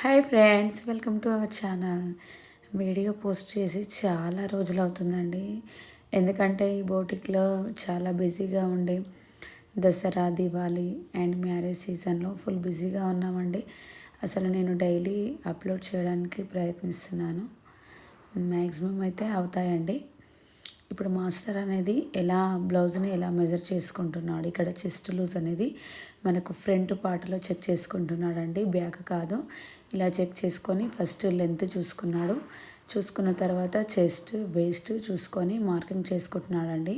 Hi friends welcome to our channel. Video post చేసి చాలా రోజులు అవుతుందండి. ఎందుకంటే ఈ బోటిక్లో చాలా బిజీగా ఉండి దసరా దివాళీ అండ్ మ్యారేజ్ సీజన్లో ఫుల్ బిజీగా ఉన్నామండి. అసలు నేను డైలీ అప్లోడ్ చేయడానికి ప్రయత్నిస్తున్నాను. మ్యాక్సిమం అయితే అవుతాయండి. ఇప్పుడు మాస్టర్ అనేది ఎలా బ్లౌజ్ని ఎలా మెజర్ చేసుకుంటున్నాడు ఇక్కడ చెస్ట్ లూజ్ అనేది మనకు ఫ్రంట్ పార్ట్లో చెక్ చేసుకుంటున్నాడండి బ్యాక్ కాదు. ఇలా చెక్ చేసుకొని ఫస్ట్ లెంత్ చూసుకున్నాడు. చూసుకున్న తర్వాత చెస్ట్ వేస్ట్ చూసుకొని మార్కింగ్ చేసుకుంటున్నాడండి.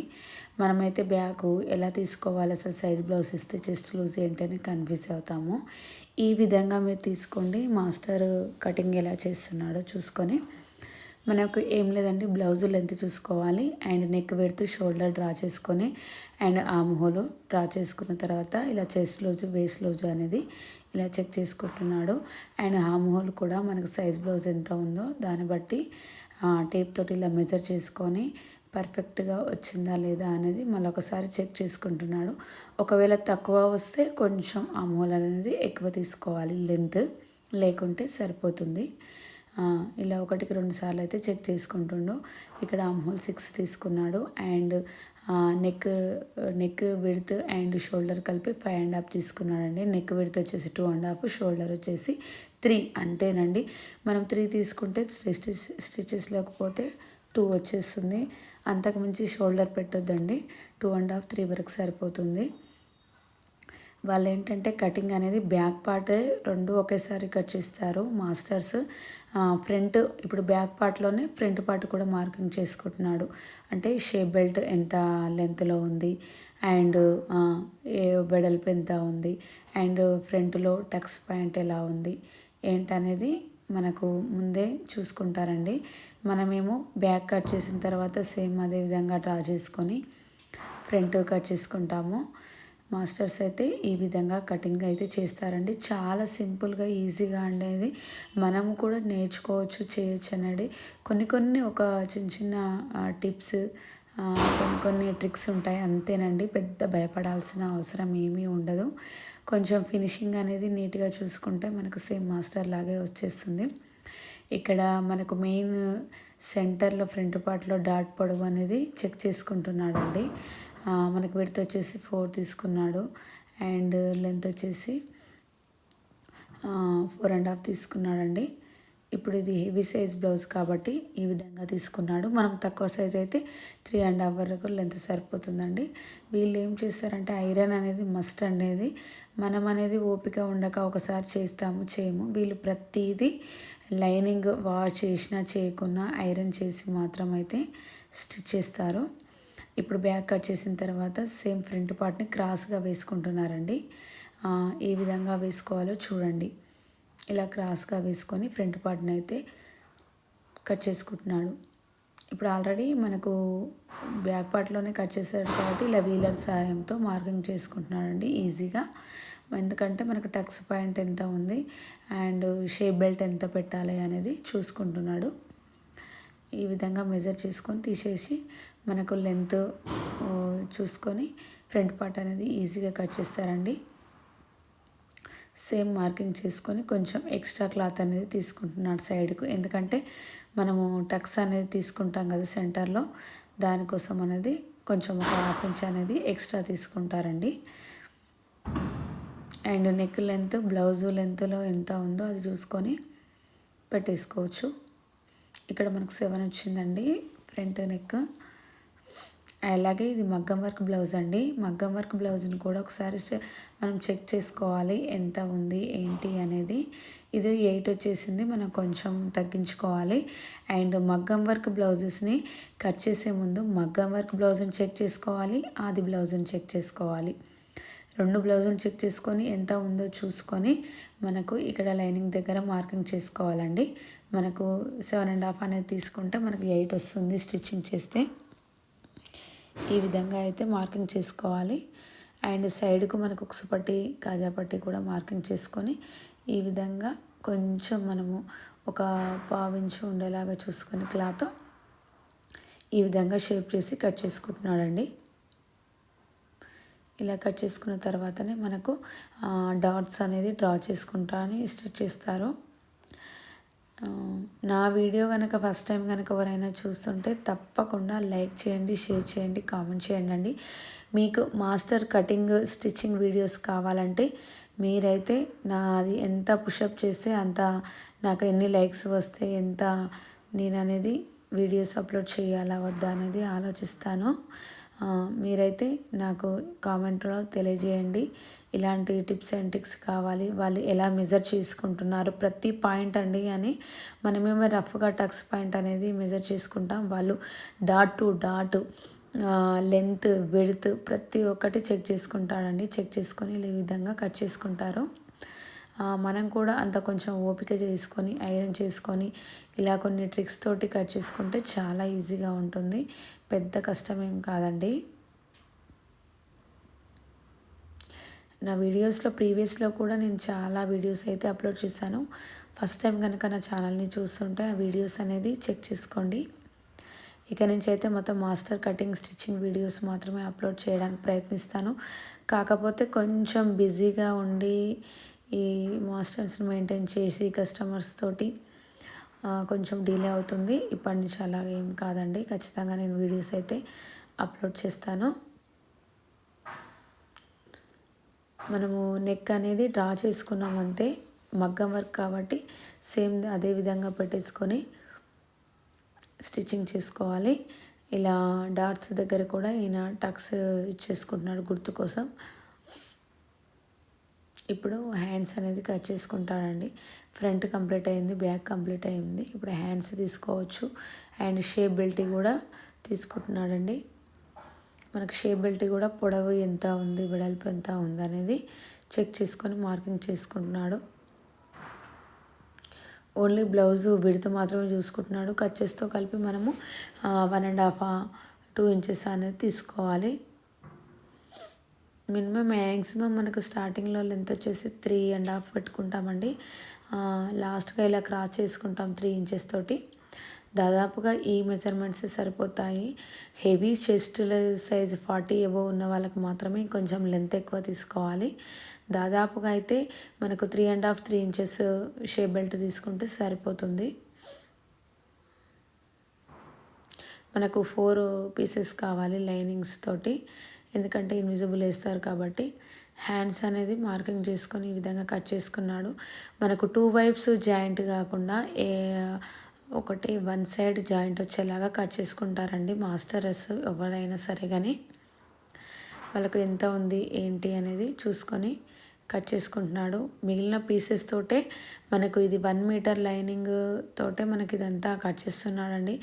మనమైతే బ్యాక్ ఎలా తీసుకోవాలి అసలు సైజ్ బ్లౌజ్ ఇస్తే చెస్ట్ లూజ్ ఏంటని కన్ఫ్యూజ్ అవుతాము. ఈ విధంగా మీరు తీసుకోండి మాస్టర్ కటింగ్ ఎలా చేస్తున్నాడో చూసుకొని. మనకు ఏం లేదండి బ్లౌజ్ లెంత్ చూసుకోవాలి. అండ్ నెక్ పెడుతూ షోల్డర్ డ్రా చేసుకొని అండ్ ఆమ్ హోల్ డ్రా చేసుకున్న తర్వాత ఇలా చెస్ట్ లోజు వేస్ట్ లోజు అనేది ఇలా చెక్ చేసుకుంటున్నాడు. అండ్ ఆమ్ హోల్ కూడా మనకు సైజ్ బ్లౌజ్ ఎంత ఉందో దాన్ని బట్టి టేప్ తోటి ఇలా మెజర్ చేసుకొని పర్ఫెక్ట్గా వచ్చిందా లేదా అనేది మళ్ళీ ఒకసారి చెక్ చేసుకుంటున్నాడు. ఒకవేళ తక్కువ వస్తే కొంచెం ఆమోల్ అనేది ఎక్కువ తీసుకోవాలి లెంత్ లేకుంటే సరిపోతుంది. ఇలా ఒకటికి రెండు సార్లు అయితే చెక్ చేసుకుంటుండు. ఇక్కడ అమ్హోల్ సిక్స్ తీసుకున్నాడు. And neck neck width and shoulder కలిపి ఫైవ్ అండ్ హాఫ్ తీసుకున్నాడండి. నెక్ విడ్త్ వచ్చేసి టూ అండ్ హాఫ్ షోల్డర్ వచ్చేసి త్రీ అంతేనండి. మనం త్రీ తీసుకుంటే స్టిచెస్ స్టిచెస్ లేకపోతే టూ వచ్చేస్తుంది. అంతకుమించి షోల్డర్ పెట్టొద్దండి. టూ అండ్ హాఫ్ త్రీ వరకు సరిపోతుంది. వాళ్ళు ఏంటంటే కటింగ్ అనేది బ్యాక్ పార్టే రెండు ఒకేసారి కట్ చేస్తారు మాస్టర్స్. ఫ్రంట్ ఇప్పుడు బ్యాక్ పార్ట్లోనే ఫ్రంట్ పార్ట్ కూడా మార్కింగ్ చేసుకుంటున్నాడు. అంటే షేప్ బెల్ట్ ఎంత లెంత్లో ఉంది అండ్ ఏ వెడల్పు ఎంత ఉంది అండ్ ఫ్రంట్లో టక్స్ పాయింట్ ఎలా ఉంది ఏంటనేది మనకు ముందే చూసుకుంటారండి. మనమేమో బ్యాక్ కట్ చేసిన తర్వాత సేమ్ అదే విధంగా డ్రా చేసుకొని ఫ్రంట్ కట్ చేసుకుంటాము. మాస్టర్స్ అయితే ఈ విధంగా కటింగ్ అయితే చేస్తారండి. చాలా సింపుల్గా ఈజీగా అనేది మనం కూడా నేర్చుకోవచ్చు చేయొచ్చు అనేది కొన్ని కొన్ని ఒక చిన్న చిన్న టిప్స్ కొన్ని కొన్ని ట్రిక్స్ ఉంటాయి. అంతేనండి. పెద్ద భయపడాల్సిన అవసరం ఏమీ ఉండదు. కొంచెం ఫినిషింగ్ అనేది నీట్గా చూసుకుంటే మనకు సేమ్ మాస్టర్ లాగే వచ్చేస్తుంది. ఇక్కడ మనకు మెయిన్ సెంటర్లో ఫ్రంట్ పార్ట్లో డాట్ పొడవు అనేది చెక్ చేసుకుంటున్నాడండి. మనకి విడత వచ్చేసి ఫోర్ తీసుకున్నాడు. అండ్ లెంత్ వచ్చేసి ఫోర్ అండ్ హాఫ్ తీసుకున్నాడండి. ఇప్పుడు ఇది హెవీ సైజ్ బ్లౌజ్ కాబట్టి ఈ విధంగా తీసుకున్నాడు. మనం తక్కువ సైజ్ అయితే త్రీ అండ్ హాఫ్ వరకు లెంత్ సరిపోతుందండి. వీళ్ళు ఏం చేస్తారంటే ఐరన్ అనేది మస్ట్ అనేది మనం అనేది ఓపిక ఉండక ఒకసారి చేస్తాము చేయము. వీళ్ళు ప్రతిదీ లైనింగ్ వాష్ చేసినా చేయకున్నా ఐరన్ చేసి మాత్రం అయితే స్టిచ్ చేస్తారు. ఇప్పుడు బ్యాక్ కట్ చేసిన తర్వాత సేమ్ ఫ్రంట్ పార్ట్ని క్రాస్గా వేసుకుంటున్నారండి. ఏ విధంగా వేసుకోవాలో చూడండి. ఇలా క్రాస్గా వేసుకొని ఫ్రంట్ పార్ట్ని అయితే కట్ చేసుకుంటున్నాడు. ఇప్పుడు ఆల్రెడీ మనకు బ్యాక్ పార్ట్లోనే కట్ చేశాడు కాబట్టి ఇలా వీలర్ సాయంతో మార్కింగ్ చేసుకుంటున్నాడండి ఈజీగా. ఎందుకంటే మనకు టక్స్ పాయింట్ ఎంత ఉంది అండ్ షేప్ బెల్ట్ ఎంత పెట్టాలి అనేది చూసుకుంటున్నాడు. ఈ విధంగా మెజర్ చేసుకొని తీసేసి మనకు లెంత్ చూసుకొని ఫ్రంట్ పార్ట్ అనేది ఈజీగా కట్ చేస్తారండి. సేమ్ మార్కింగ్ చేసుకొని కొంచెం ఎక్స్ట్రా క్లాత్ అనేది తీసుకుంటున్నాడు సైడ్కు ఎందుకంటే మనము టక్స్ అనేది తీసుకుంటాం కదా సెంటర్లో దానికోసం అనేది కొంచెం ఒక హాఫ్ ఇంచ్ అనేది ఎక్స్ట్రా తీసుకుంటారండి. అండ్ నెక్ లెంత్ బ్లౌజు లెంత్లో ఎంత ఉందో అది చూసుకొని పెట్టేసుకోవచ్చు. ఇక్కడ మనకు సెవెన్ వచ్చిందండి ఫ్రంట్ నెక్. అలాగే ఇది మగ్గం వర్క్ బ్లౌజ్ అండి. మగ్గం వర్క్ బ్లౌజ్ని కూడా ఒకసారి మనం చెక్ చేసుకోవాలి ఎంత ఉంది ఏంటి అనేది. ఇది ఎయిట్ వచ్చేసింది మనం కొంచెం తగ్గించుకోవాలి. అండ్ మగ్గం వర్క్ బ్లౌజెస్ని కట్ చేసే ముందు మగ్గం వర్క్ బ్లౌజ్ని చెక్ చేసుకోవాలి ఆది బ్లౌజ్ని చెక్ చేసుకోవాలి. రెండు బ్లౌజులు చెక్ చేసుకొని ఎంత ఉందో చూసుకొని మనకు ఇక్కడ లైనింగ్ దగ్గర మార్కింగ్ చేసుకోవాలండి. మనకు సెవెన్ అండ్ హాఫ్ అనేది తీసుకుంటే మనకు ఎయిట్ వస్తుంది స్టిచ్చింగ్ చేస్తే. ఈ విధంగా అయితే మార్కింగ్ చేసుకోవాలి. అండ్ సైడ్కు మనకు ఉక్సుపట్టి కాజాపట్టి కూడా మార్కింగ్ చేసుకొని ఈ విధంగా కొంచెం మనము ఒక పావించు ఉండేలాగా చూసుకొని క్లాత్ ఈ విధంగా షేప్ చేసి కట్ చేసుకుంటున్నాడండి. ఇలా కట్ చేసుకున్న తర్వాతనే మనకు డాట్స్ అనేది డ్రా చేసుకుంటా అని స్టిచ్ చేస్తారు. నా వీడియో కనుక ఫస్ట్ టైం కనుక ఎవరైనా చూస్తుంటే తప్పకుండా లైక్ చేయండి షేర్ చేయండి కామెంట్ చేయండి అండి. మీకు మాస్టర్ కటింగ్ స్టిచ్చింగ్ వీడియోస్ కావాలంటే మీరైతే నాది ఎంత పుషప్ చేస్తే అంత నాకు ఎన్ని లైక్స్ వస్తే ఎంత నేను అనేది వీడియోస్ అప్లోడ్ చేయాలా వద్దా అనేది ఆలోచిస్తాను. మీరైతే నాకు కామెంట్లో తెలియజేయండి. ఇలాంటి టిప్స్ అండ్ ట్రిక్స్ కావాలి. వాళ్ళు ఎలా మెజర్ చేసుకుంటున్నారు? ప్రతి పాయింట్ అండి అని మనమేమో రఫ్గా టక్స్ పాయింట్ అనేది మెజర్ చేసుకుంటాం. వాళ్ళు dot to dot length width ప్రతి ఒక్కటి చెక్ చేసుకుంటాడండి చెక్ చేసుకొని ఈ విధంగా కట్ చేసుకుంటారు. మనం కూడా అంత కొంచెం ఓపిక చేసుకొని ఐరన్ చేసుకొని ఇలా కొన్ని ట్రిక్స్ తోటి కట్ చేసుకుంటే చాలా ఈజీగా ఉంటుంది. పెద్ద కష్టం ఏం కాదండి. నా వీడియోస్లో ప్రీవియస్లో కూడా నేను చాలా వీడియోస్ అయితే అప్లోడ్ చేశాను. ఫస్ట్ టైం కనుక నా ఛానల్ని చూస్తుంటే ఆ వీడియోస్ అనేది చెక్ చేసుకోండి. ఇక నుంచి అయితే మొత్తం మాస్టర్ కటింగ్ స్టిచ్చింగ్ వీడియోస్ మాత్రమే అప్లోడ్ చేయడానికి ప్రయత్నిస్తాను. కాకపోతే కొంచెం బిజీగా ఉండి ఈ మాస్టర్స్ని మెయింటైన్ చేసి కస్టమర్స్ తోటి కొంచెం డిలే అవుతుంది. ఇప్పటి నుంచి అలాగే ఏం కాదండి. ఖచ్చితంగా నేను వీడియోస్ అయితే అప్లోడ్ చేస్తాను. మనము నెక్ అనేది డ్రా చేసుకున్నాం అంతే. మగ్గం వర్క్ కాబట్టి సేమ్ అదే విధంగా పెట్టేసుకొని స్టిచ్చింగ్ చేసుకోవాలి. ఇలా డాట్స్ దగ్గర కూడా ఈయన టక్స్ ఇచ్చేసుకుంటున్నాడు గుర్తు కోసం. ఇప్పుడు హ్యాండ్స్ అనేది కట్ చేసుకుంటాడండి ఫ్రంట్ కంప్లీట్ అయింది బ్యాక్ కంప్లీట్ అయింది. ఇప్పుడు హ్యాండ్స్ తీసుకోవచ్చు. అండ్ షేప్ బెల్ట్ కూడా తీసుకుంటున్నాడండి. మనకు షేప్ బెల్ట్ కూడా పొడవు ఎంత ఉంది వెడల్పు ఎంత ఉంది అనేది చెక్ చేసుకొని మార్కింగ్ చేసుకుంటున్నాడు. ఓన్లీ బ్లౌజ్ విడత మాత్రమే చూసుకుంటున్నాడు. కచ్చెస్తో కలిపి మనము one and half two inches అనేది తీసుకోవాలి. మినిమం మ్యాక్సిమం మనకు స్టార్టింగ్లో లెంత్ వచ్చేసి త్రీ అండ్ హాఫ్ పెట్టుకుంటామండి. లాస్ట్గా ఇలా క్రాస్ చేసుకుంటాం త్రీ ఇంచెస్ తోటి. దాదాపుగా ఈ మెజర్మెంట్స్ సరిపోతాయి. Heavy chest size forty above ఉన్న వాళ్ళకి మాత్రమే కొంచెం లెంత్ ఎక్కువ తీసుకోవాలి. దాదాపుగా అయితే మనకు three and half three inches shape belt తీసుకుంటే సరిపోతుంది. మనకు ఫోర్ పీసెస్ కావాలి లైనింగ్స్ తోటి. ఎందుకంటే ఇన్విజిబుల్ వేస్తారు కాబట్టి హ్యాండ్స్ అనేది మార్కింగ్ చేసుకొని ఈ విధంగా కట్ చేసుకున్నాడు. మనకు టూ వైప్స్ జాయింట్ కాకుండా ఏ ఒకటి వన్ సైడ్ జాయింట్ వచ్చేలాగా కట్ చేసుకుంటారండి. మాస్టర్స్ ఎవరైనా సరే కానీ వాళ్ళకు ఎంత ఉంది ఏంటి అనేది చూసుకొని కట్ చేసుకుంటున్నాడు. మిగిలిన పీసెస్ తోటే మనకు ఇది వన్ మీటర్ లైనింగ్ తోటే మనకి ఇదంతా కట్ చేస్తున్నాడండి.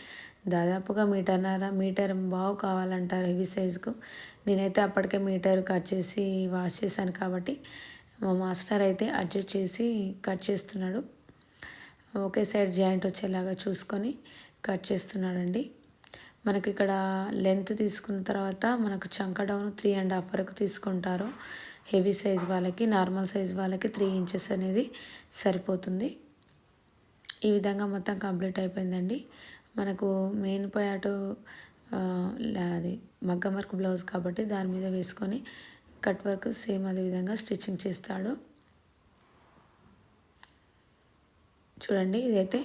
దాదాపుగా మీటర్న్నర మీటర్ బాగు కావాలంటారు హెవీ సైజుకు నేనైతే అప్పటికే మీటర్ కట్ చేసి వాష్ చేశాను కాబట్టి మా మాస్టర్ అయితే అడ్జస్ట్ చేసి కట్ చేస్తున్నాడు. ఒకే సైడ్ జాయింట్ వచ్చేలాగా చూసుకొని కట్ చేస్తున్నాడండి. మనకి ఇక్కడ లెంత్ తీసుకున్న తర్వాత మనకు చంక డౌన్ త్రీ అండ్ హాఫ్ వరకు తీసుకుంటారు. హెవీ సైజ్ వాళ్ళకి నార్మల్ సైజ్ వాళ్ళకి త్రీ ఇంచెస్ అనేది సరిపోతుంది. ఈ విధంగా మొత్తం కంప్లీట్ అయిపోయిందండి. మనకు మెయిన్ పార్ట్ అది మగ్గం వర్క్ బ్లౌజ్ కాబట్టి దాని మీద వేసుకొని కట్ వర్క్ సేమ్ అదే విధంగా స్టిచ్చింగ్ చేస్తాడు. చూడండి ఇదైతే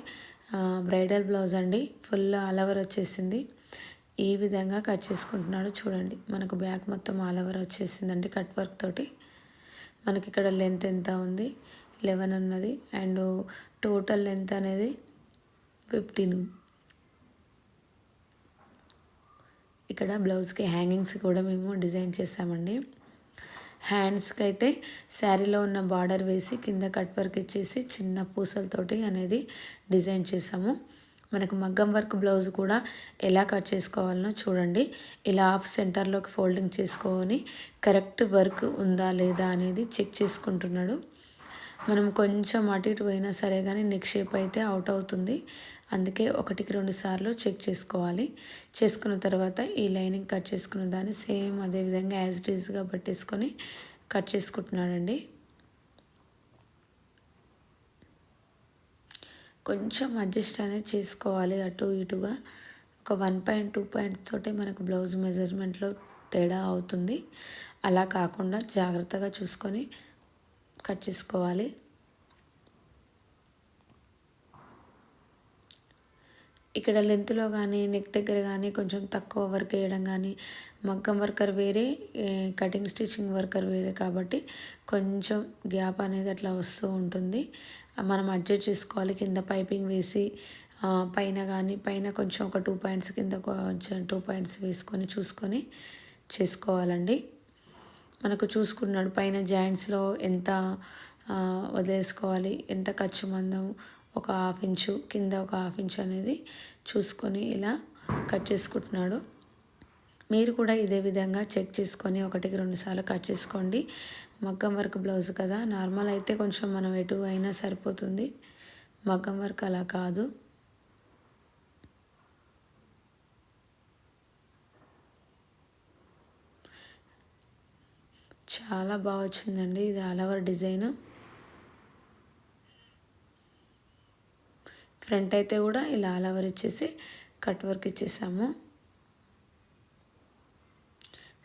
బ్రైడల్ బ్లౌజ్ అండి. ఫుల్ ఆల్ వచ్చేసింది. ఈ విధంగా కట్ చేసుకుంటున్నాడు. చూడండి మనకు బ్యాక్ మొత్తం ఆల్ ఓవర్ వచ్చేసిందండి కట్ వర్క్ తోటి. మనకి ఇక్కడ లెంత్ ఎంత ఉంది? లెవెన్ ఉన్నది. అండ్ టోటల్ లెంత్ అనేది ఫిఫ్టీన్ ఇక్కడ బ్లౌజ్కి హ్యాంగింగ్స్ కూడా మేము డిజైన్ చేసామండి హ్యాండ్స్కి అయితే శారీలో ఉన్న బార్డర్ వేసి కింద కట్ వర్క్ ఇచ్చేసి చిన్న పూసలతోటి అనేది డిజైన్ చేసాము మనకు మగ్గం వర్క్ బ్లౌజ్ కూడా ఎలా కట్ చేసుకోవాలనో చూడండి. ఇలా హాఫ్ సెంటర్లోకి ఫోల్డింగ్ చేసుకొని కరెక్ట్ వర్క్ ఉందా లేదా అనేది చెక్ చేసుకుంటున్నాడు. మనం కొంచెం అటు ఇటు పోయినా సరే కానీ నెక్ షేప్ అయితే అవుట్ అవుతుంది. అందుకే ఒకటికి రెండు సార్లు చెక్ చేసుకోవాలి. చేసుకున్న తర్వాత ఈ లైనింగ్ కట్ చేసుకున్న దాన్ని సేమ్ అదే విధంగా యాజ్ డీజ్గా పట్టేసుకొని కట్ చేసుకుంటున్నాడండి కొంచెం అడ్జస్ట్ అనేది చేసుకోవాలి అటు ఇటుగా. ఒక వన్ పాయింట్ టూ పాయింట్స్ తోటే మనకు బ్లౌజ్ మెజర్మెంట్లో తేడా అవుతుంది. అలా కాకుండా జాగ్రత్తగా చూసుకొని కట్ చేసుకోవాలి. ఇక్కడ లెంత్లో కానీ నెక్ దగ్గర కానీ కొంచెం తక్కువ వర్క్ వేయడం కానీ మగ్గం వర్కర్ వేరే కటింగ్ స్టిచ్చింగ్ వర్కర్ వేరే కాబట్టి కొంచెం గ్యాప్ అనేది అట్లా వస్తూ ఉంటుంది. మనం అడ్జస్ట్ చేసుకోవాలి. కింద పైపింగ్ వేసి పైన కానీ పైన కొంచెం ఒక టూ పాయింట్స్ కింద కొంచెం టూ పాయింట్స్ వేసుకొని చూసుకొని చేసుకోవాలండి. మనకు చూసుకున్నాడు పైన జాయింట్స్లో ఎంత వదిలేసుకోవాలి ఎంత ఖర్చు మందం ఒక హాఫ్ ఇంచు కింద ఒక హాఫ్ ఇంచు అనేది చూసుకొని ఇలా కట్ చేసుకుంటున్నాడు. మీరు కూడా ఇదే విధంగా చెక్ చేసుకొని ఒకటికి రెండు సార్లు కట్ చేసుకోండి. మగ్గం వర్క్ బ్లౌజ్ కదా నార్మల్ అయితే కొంచెం మనం ఎటు అయినా సరిపోతుంది. మగ్గం వర్క్ అలా కాదు. చాలా బాగా వచ్చిందండి. ఇది ఆల్ ఓవర్ డిజైన్. ఫ్రంట్ అయితే కూడా ఇలా ఆల్ ఇచ్చేసి కట్ వర్క్ ఇచ్చేసాము.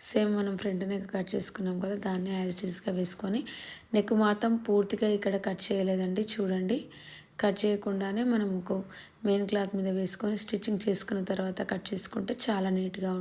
సేమ్ మనం ఫ్రంట్ నెక్ కట్ చేసుకున్నాం కదా దాన్ని యాజ్ ఇట్స్గా వేసుకొని నెక్ మాత్రం పూర్తిగా ఇక్కడ కట్ చేయలేదండి చూడండి. కట్ చేయకుండానే మనం మెయిన్ క్లాత్ మీద వేసుకొని స్టిచ్చింగ్ చేసుకున్న తర్వాత కట్ చేసుకుంటే చాలా నీట్గా ఉంటుంది